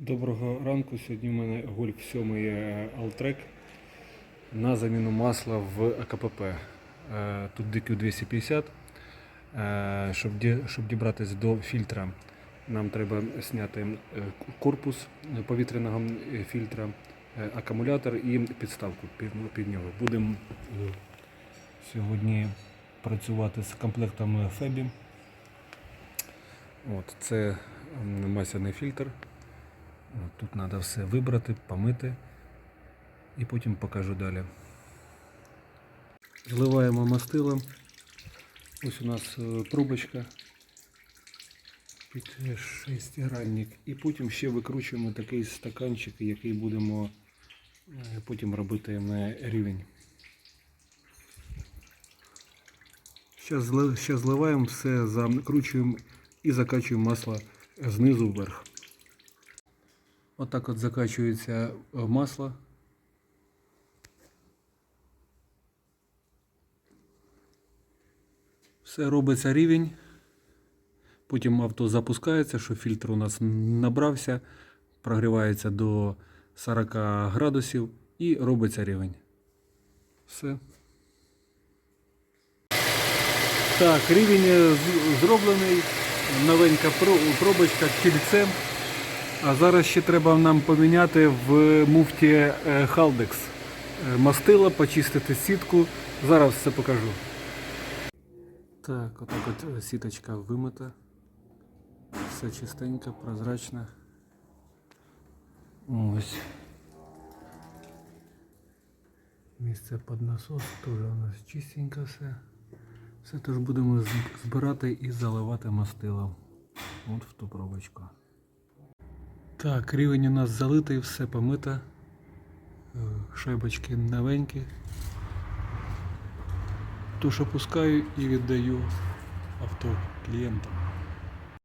Доброго ранку. Сьогодні в мене гольф 7 Алтрек на заміну масла в АКПП. Е, Тут DQ 250. Е, Щоб, ді- щоб дібратися до фільтра, нам треба зняти е, корпус повітряного е, фільтра, е, акумулятор і підставку під, нього. Будемо е, сьогодні працювати з комплектом Фебі. От, це м, масляний фільтр. От Тут треба все вибрати, помити і потім покажу далі. Зливаємо мастилом. Ось у нас е, трубочка під шестигранник. І потім ще викручуємо такий стаканчик, який будемо е, потім робити на рівень. Зараз зливаємо все, закручуємо і закачуємо масло знизу вверх. Отак от закачується е, масло. Все робиться рівень. Потім авто запускається, що фільтр у нас набрався, прогрівається до 40 градусів і робиться рівень. Все. Так, рівень е, зроблений. Новенька про- пробочка кільцем. А зараз ще треба нам поміняти в муфті Haldex Е, мастила, почистити сітку. Зараз все покажу. Так, отак от е, сіточка вимита. Все чистенько, прозрачно. Ось. Місце під насос теж у нас чистенько все. Все теж будемо збирати і заливати мастилом. От в ту пробочку. Так, рівень у нас залитий, все помито. Е, Шайбочки новенькі. Тож опускаю і віддаю авто клієнтам.